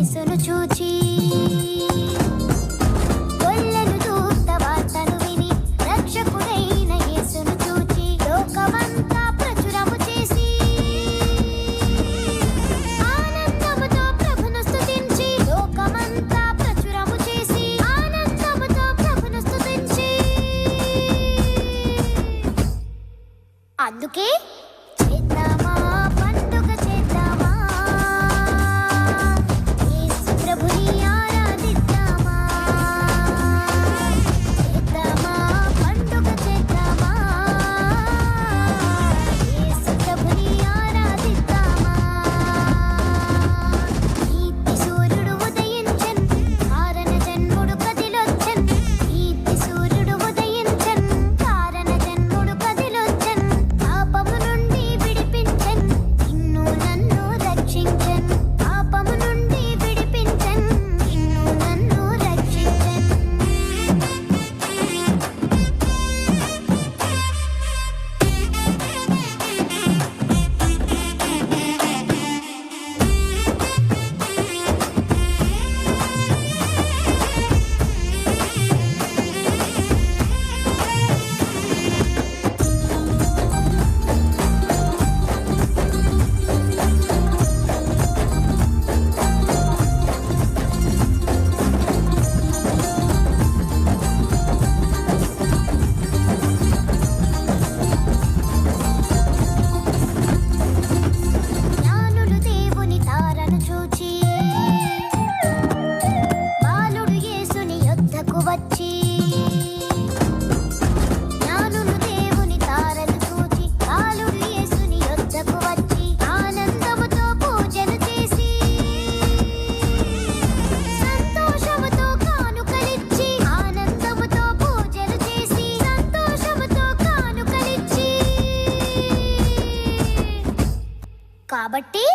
కేసును చూచి గొల్లలు దూత వార్తలు విని రక్షకుడైన యేసును చూచి లోకమంతా ప్రచురము చేసి ఆనందముతో ప్రభును స్తుతించి లోకమంతా ప్రచురము చేసి ఆనందముతో ప్రభును స్తుతించి అందుకే కాబట్టి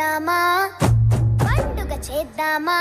చేద్దామా? పండుగ చేద్దామా?